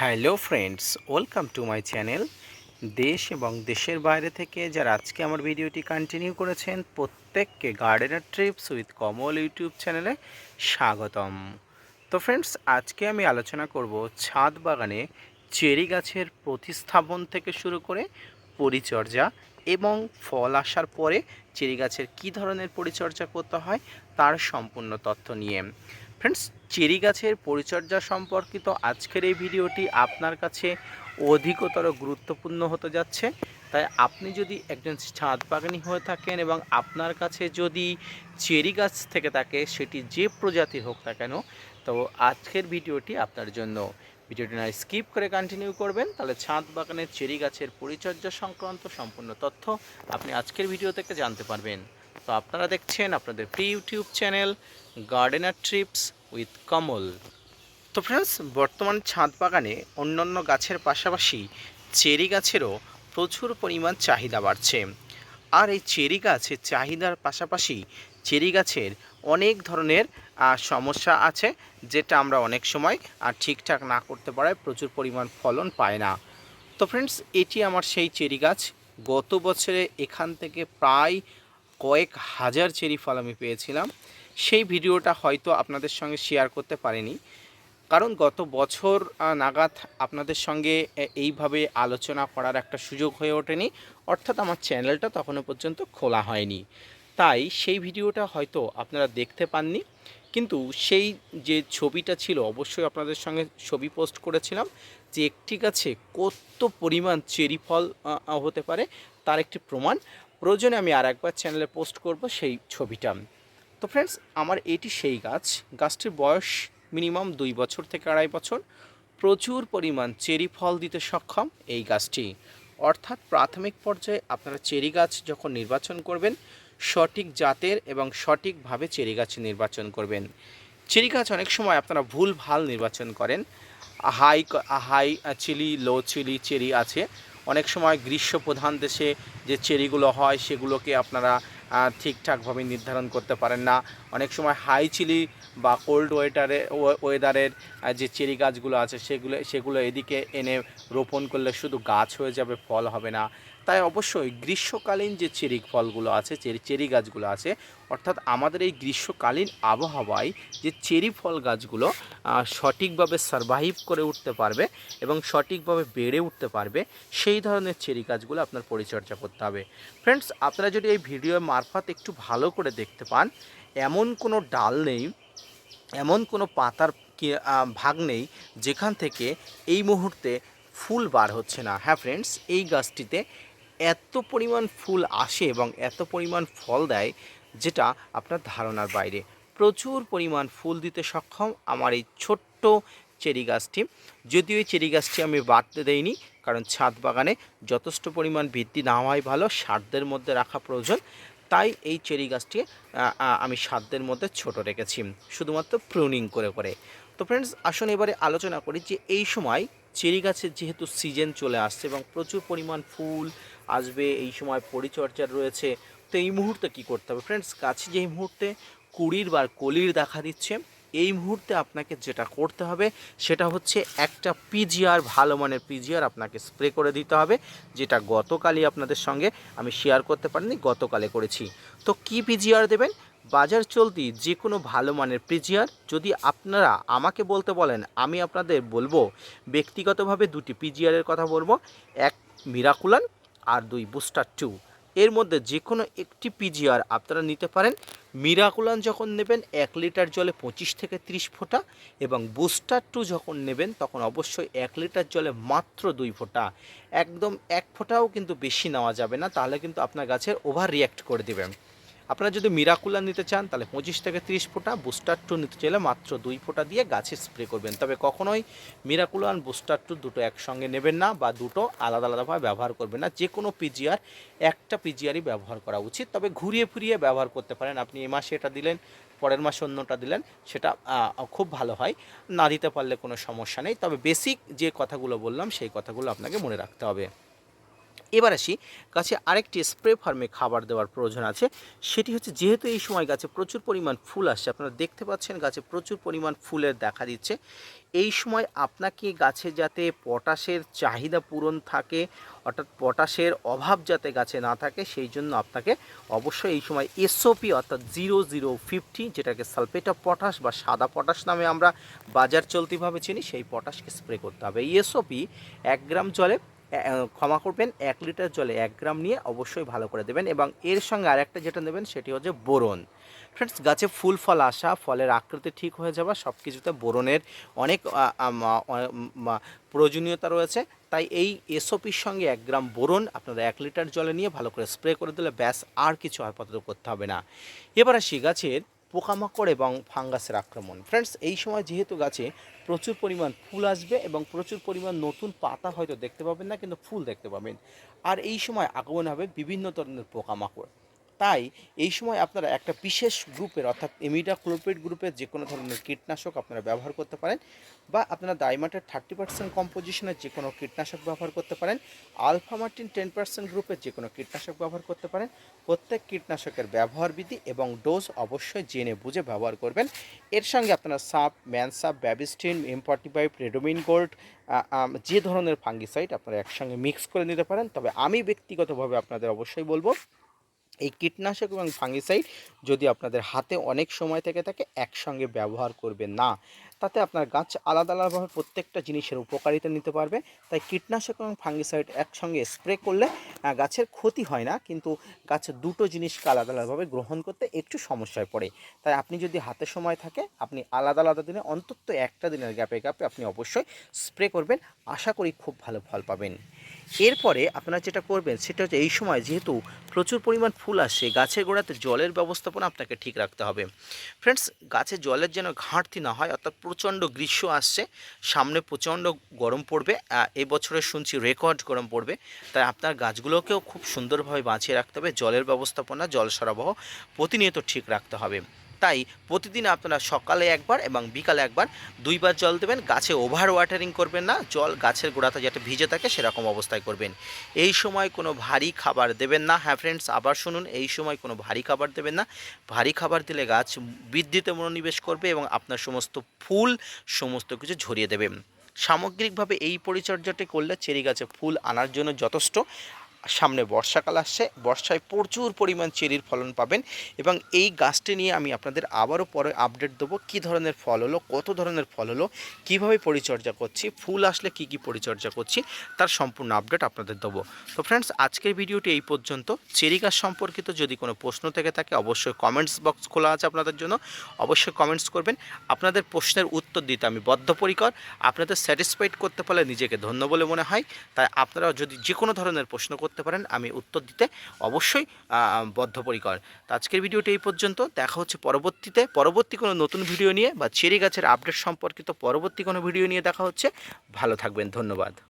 Hello friends, welcome to my channel. দেশ এবং দেশের বাইরে থেকে যারা আজকে আমার ভিডিওটি কন্টিনিউ করেছেন, প্রত্যেককে gardener trips with Kamal YouTube চ্যানেলে স্বাগতম। তো ফ্রেন্ডস, আজকে আমি আলোচনা করব ছাদ বাগানে চেরি গাছের প্রতিস্থাপন থেকে শুরু করে পরিচর্যা এবং ফল আসার পরে চেরি গাছের কী ধরনের পরিচর্যা করতে হয়, তার সম্পূর্ণ তথ্য নিয়ে। ফ্রেন্ডস চেরি গাছের পরিচর্যা সম্পর্কিত আজকের এই ভিডিওটি আপনার কাছে অধিকতর গুরুত্বপূর্ণ হতে যাচ্ছে। তাই আপনি যদি একজন ছাদ বাগানি হয়ে থাকেন এবং আপনার কাছে যদি চেরি গাছ থেকে থাকে, সেটি যে প্রজাতির হোক না কেন, তো আজকের ভিডিওটি আপনার জন্য। ভিডিওটি না স্কিপ করে কন্টিনিউ করবেন, তাহলে ছাদ বাগানের চেরি গাছের পরিচর্যা সংক্রান্ত সম্পূর্ণ তথ্য আপনি আজকের ভিডিও থেকে জানতে পারবেন। তো আপনারা দেখছেন আপনাদের pre YouTube channel gardener trips with Kamal. তো ফ্রেন্ডস বর্তমান ছাদ বাগানে অন্যান্য গাছের পাশাপাশি চেরি গাছেরও প্রচুর পরিমাণ চাহিদা বাড়ছে। আর এই চেরি গাছের চাহিদার পাশাপাশি চেরি গাছের অনেক ধরনের সমস্যা আছে, যেটা আমরা অনেক সময়, আর ঠিকঠাক না করতে পারায় প্রচুর পরিমাণ ফলন পায় না। তো ফ্রেন্ডস এটি আমার সেই চেরি গাছ। গত বছরে এখান থেকে প্রায় কয়েক হাজার চেরি ফল আমি পেয়েছিলাম। সেই ভিডিওটা হয়তো আপনাদের সঙ্গে শেয়ার করতে পারিনি। কারণ গত বছর নাগাদ আপনাদের সঙ্গে এইভাবে আলোচনা করার একটা সুযোগ হয়ে ওঠেনি। অর্থাৎ আমার চ্যানেলটা তখনও পর্যন্ত খোলা হয়নি। তাই সেই ভিডিওটা হয়তো আপনারা দেখতে পাননি। কিন্তু সেই যে ছবিটা ছিল, অবশ্যই আপনাদের সঙ্গে ছবি পোস্ট করেছিলাম যে একটি গাছে কত পরিমাণ চেরি ফল হতে পারে। তার একটি প্রমাণ। প্রয়োজনে আমি আর একবার চ্যানেলে পোস্ট করব সেই ছবিটা। তো ফ্রেন্ডস আমার এটি সেই গাছ। গাছটির বয়স মিনিমাম দুই বছর থেকে আড়াই বছর। প্রচুর পরিমাণ চেরি ফল দিতে সক্ষম এই গাছটি। অর্থাৎ প্রাথমিক পর্যায়ে আপনারা চেরি গাছ যখন নির্বাচন করবেন, সঠিক জাতের এবং সঠিকভাবে চেরি গাছ নির্বাচন করবেন। চেরি গাছ অনেক সময় আপনারা ভুল ভালো নির্বাচন করেন। High high chilli low chilli cherry আছে। অনেক সময় গ্রীষ্ম প্রধান দেশে যে চেরিগুলো হয়, সেগুলোকে আপনারা ঠিকঠাকভাবে নির্ধারণ করতে পারেন না। অনেক সময় হাই চিলি বা কোল্ড ওয়েটারে ওয়েদারের যে চেরি গাছগুলো আছে, সেগুলো সেগুলো এদিকে এনে রোপণ করলে শুধু গাছ হয়ে যাবে, ফল হবে না। তাই অবশ্যই গ্রীষ্মকালীন যে চেরি ফলগুলো আছে, চেরি চেরি গাছগুলো আছে, অর্থাৎ আমাদের এই গ্রীষ্মকালীন আবহাওয়ায় যে চেরি ফল গাছগুলো সঠিকভাবে সারভাইভ করে উঠতে পারবে এবং সঠিকভাবে বেড়ে উঠতে পারবে, সেই ধরনের চেরি গাছগুলো আপনার পরিচর্যা করতে হবে। ফ্রেন্ডস আপনারা যদি এই ভিডিও মারফত একটু ভালো করে দেখতে পান, এমন কোনো ডাল নেই, এমন কোনো পাতার ভাগ নেই, যেখান থেকে এই মুহূর্তে ফুল বার হচ্ছে না। হ্যাঁ ফ্রেন্ডস এই গাছটিতে এত পরিমাণ ফুল আসে এবং এত পরিমাণ ফল দেয় যেটা আপনার ধারণার বাইরে। প্রচুর পরিমাণ ফুল দিতে সক্ষম আমার এই ছোট্ট চেরি গাছটি। যদিও এই চেরি গাছটি আমি বাড়তে দেইনি, কারণ ছাদ বাগানে যথেষ্ট পরিমাণ বৃদ্ধি না হওয়াই ভালো, সারদের মধ্যে রাখা প্রয়োজন। তাই এই চেরি গাছটি আমি সাধ্যের মধ্যে ছোট রেখেছি, শুধুমাত্র প্রুনিং করে করে। তো ফ্রেন্ডস আসুন এবারে আলোচনা করি যে এই সময় চেরি গাছের যেহেতু সিজন চলে আসছে এবং প্রচুর পরিমাণ ফুল আসবে, এই সময় পরিচর্যার রয়েছে। তো এই মুহূর্তে কি করতে হবে? ফ্রেন্ডস গাছে যেই মুহূর্তে কুড়ির বা কলির দেখা দিচ্ছে, এই মুহূর্তে আপনাকে যেটা করতে হবে, সেটা হচ্ছে একটা পিজিআর ভালো মানের পিজিআর আপনাকে স্প্রে করে দিতে হবে, যেটা গতকালই আপনাদের সঙ্গে আমি শেয়ার করতে পারিনি, গতকালে করেছি। তো কি পিজিআর দেবেন? বাজার চলতি যে কোনো ভালো মানের পিজিআর যদি আপনারা আমাকে বলতে বলেন, আমি আপনাদের বলব, ব্যক্তিগতভাবে দুটি পিজিআরের কথা বলব। এক মিরাকুলান আর দুই বুস্টার টু। এর মধ্যে যে কোনো একটি পিজিআর আপনারা নিতে পারেন। মিরাকুলান যখন নেবেন, এক লিটার জলে পঁচিশ থেকে ত্রিশ ফোঁটা এবং বুস্টার টু যখন নেবেন, তখন অবশ্যই এক লিটার জলে মাত্র দুই ফোঁটা। একদম এক ফোঁটাও কিন্তু বেশি নেওয়া যাবে না, তাহলে কিন্তু আপনার গাছের ওভার রিয়্যাক্ট করে দেবেন। আপনারা যদি মিরাকুলার নিতে চান, তাহলে পঁচিশ থেকে ত্রিশ ফোঁটা, বুস্টার টু নিতে চাইলে মাত্র দুই ফোঁটা দিয়ে গাছে স্প্রে করবেন। তবে কখনোই মিরাকুলান বুস্টার টু দুটো একসঙ্গে নেবেন না বা দুটো আলাদা আলাদাভাবে ব্যবহার করবেন না। যে কোনো পিজিআর একটা পিজিআরই ব্যবহার করা উচিত। তবে ঘুরিয়ে ফিরিয়ে ব্যবহার করতে পারেন। আপনি এ মাসে এটা দিলেন, পরের মাসে অন্যটা দিলেন, সেটা খুব ভালো হয়। না দিতে পারলে কোনো সমস্যা নেই। তবে বেসিক যে কথাগুলো বললাম, সেই কথাগুলো আপনাকে মনে রাখতে হবে। এবার আসি গাছে আরেকটি স্প্রে ফার্মে খাবার দেওয়ার প্রয়োজন আছে। সেটি হচ্ছে যেহেতু এই সময় গাছে প্রচুর পরিমাণ ফুল আসছে, আপনারা দেখতে পাচ্ছেন গাছে প্রচুর পরিমাণ ফুলের দেখা দিচ্ছে। এই সময় আপনাকে গাছে যাতে পটাশের চাহিদা পূরণ থাকে, অর্থাৎ পটাশের অভাব যাতে গাছে না থাকে, সেই জন্য আপনাকে অবশ্যই এই সময় এসওপি অর্থাৎ জিরো জিরো ফিফটি, যেটাকে সালফেট পটাশ বা সাদা পটাশ নামে আমরা বাজার চলতিভাবে চিনি, সেই পটাশকে স্প্রে করতে হবে। এসওপি এক গ্রাম জলে ক্ষমা করবেন, এক লিটার জলে এক গ্রাম নিয়ে অবশ্যই ভালো করে দেবেন এবং এর সঙ্গে আরেকটা যেটা নেবেন সেটি হচ্ছে বোরন। ফ্রেন্ডস গাছে ফুল, ফল আসা, ফলের আকৃতি ঠিক হয়ে যাওয়া সব কিছুতে বোরনের অনেক প্রয়োজনীয়তা রয়েছে। তাই এই এসওপির সঙ্গে এক গ্রাম বোরন আপনারা এক লিটার জলে নিয়ে ভালো করে স্প্রে করে দিলে ব্যাস আর কিছু আপাতত করতে হবে না। এবার আসি গাছের পোকামাকড় এবং ফাঙ্গাসের আক্রমণ। ফ্রেন্ডস এই সময় যেহেতু গাছে প্রচুর পরিমাণ ফুল আসবে এবং প্রচুর পরিমাণ নতুন পাতা হয়তো দেখতে পাবেন না, কিন্তু ফুল দেখতে পাবেন। আর এই সময় আগমন হবে বিভিন্ন ধরনের পোকামাকড়। তাই এই সময় আপনারা একটা বিশেষ গ্রুপের অর্থাৎ এমিডা ক্লোপেট গ্রুপের যে কোনো ধরনের কীটনাশক আপনারা ব্যবহার করতে পারেন বা আপনারা ডাইমাটের থার্টি পার্সেন্ট কম্পোজিশনের যে কোনো কীটনাশক ব্যবহার করতে পারেন আলফামার্টিন টেন পার্সেন্ট গ্রুপের যে কোনো কীটনাশক ব্যবহার করতে পারেন, প্রত্যেক কীটনাশকের ব্যবহার বিধি এবং ডোজ অবশ্যই জেনে বুঝে ব্যবহার করবেন। এর সঙ্গে আপনারা সাপ, ম্যানসাপ, Bavistin M forty five Ridomil gold যে ধরনের ফাঙ্গিসাইড আপনারা একসঙ্গে মিক্স করে নিতে পারেন। তবে আমি ব্যক্তিগতভাবে আপনাদের অবশ্যই বলব এই কীটনাশক এবং ফাঙ্গিসাইড যদি আপনাদের হাতে অনেক সময় থেকে থাকে, একসঙ্গে ব্যবহার করবেন না। তাতে আপনার গাছ আলাদা আলাদাভাবে প্রত্যেকটা জিনিসের উপকারিতা নিতে পারবে। তাই কীটনাশক এবং ফাঙ্গিসাইড একসঙ্গে স্প্রে করলে গাছের ক্ষতি হয় না। কিন্তু গাছের দুটো জিনিসকে আলাদা আলাদাভাবে গ্রহণ করতে একটু সমস্যায় পড়ে। তাই আপনি যদি হাতে সময় থাকে, আপনি আলাদা আলাদা দিনে, অন্তত একটা দিনের গ্যাপে গ্যাপে আপনি অবশ্যই স্প্রে করবেন। আশা করি খুব ভালো ফল পাবেন। এরপরে আপনারা যেটা করবেন সেটা হচ্ছে এই সময় যেহেতু প্রচুর পরিমাণ ফুল আসে গাছের গোড়াতে জলের ব্যবস্থাপনা আপনাকে ঠিক রাখতে হবে। ফ্রেন্ডস গাছে জলের যেন ঘাটতি না হয় অর্থাৎ প্রচণ্ড গ্রীষ্ম আসছে সামনে প্রচণ্ড গরম পড়বে আহ, এই বছরে শুনছি রেকর্ড গরম পড়বে তাই আপনার গাছগুলোকেও খুব সুন্দরভাবে বাঁচিয়ে রাখতে হবে জলের ব্যবস্থাপনা জল সরবরাহ প্রতিনিয়ত ঠিক রাখতে হবে। তাই প্রতিদিন আপনারা সকালে একবার এবং বিকালে একবার দুইবার জল দেবেন, গাছে ওভার ওয়াটারিং করবেন না, জল গাছের গোড়াতে যাতে ভিজে থাকে সেরকম অবস্থায় করবেন। এই সময় কোনো ভারী খাবার দেবেন না। হ্যাঁ ফ্রেন্ডস আবার শুনুন, এই সময় কোনো ভারী খাবার দেবেন না। ভারী খাবার দিলে গাছ বৃদ্ধিতে মনোনিবেশ করবে এবং আপনার সমস্ত ফুল, সমস্ত কিছু ঝরিয়ে দেবে। সামগ্রিকভাবে এই পরিচর্যাটি করলে চেরি গাছে ফুল আনার জন্য যথেষ্ট। সামনে বর্ষাকাল আসছে, বর্ষায় প্রচুর পরিমাণ চেরির ফলন পাবেন এবং এই গাছটি নিয়ে আমি আপনাদের আবারও পরে আপডেট দেবো কী ধরনের ফল হলো, কত ধরনের ফল হলো, কীভাবে পরিচর্যা করছি, ফুল আসলে কি কি পরিচর্যা করছি, তার সম্পূর্ণ আপডেট আপনাদের দেবো। তো ফ্রেন্ডস আজকের ভিডিওটি এই পর্যন্ত। চেরি গাছ সম্পর্কিত যদি কোনো প্রশ্ন থেকে থাকে, অবশ্যই কমেন্টস বক্স খোলা আছে আপনাদের জন্য। অবশ্যই কমেন্টস করবেন। আপনাদের প্রশ্নের উত্তর দিতে আমি বদ্ধপরিকর। আপনাদের স্যাটিসফাইড করতে পারলে নিজেকে ধন্য বলে মনে হয়। তাই আপনারা যদি যে কোনো ধরনের প্রশ্ন করতে পারেন, আমি উত্তর দিতে অবশ্যই বদ্ধপরিকর। তো আজকের ভিডিওটি এই পর্যন্ত, দেখা হচ্ছে পরবর্তীতে, পরবর্তী কোনো নতুন ভিডিও নিয়ে বা চেরি গাছের আপডেট সম্পর্কিত পরবর্তী কোনো ভিডিও নিয়ে দেখা হচ্ছে। ভালো থাকবেন, ধন্যবাদ।